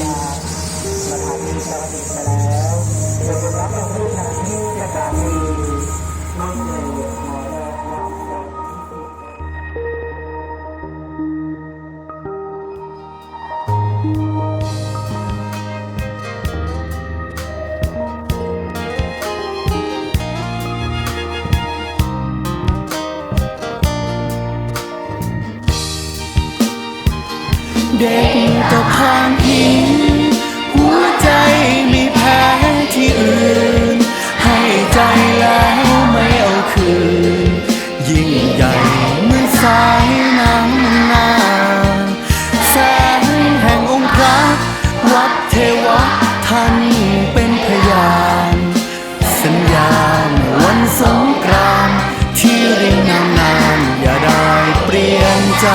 จากจากสถานีสวัสดีไปแล้วเดี๋ยวจะรับลงทีานเป็นพยาน สัญญาณวันสงกรานที่เรียงนามนามอย่าได้เปลี่ยนใจ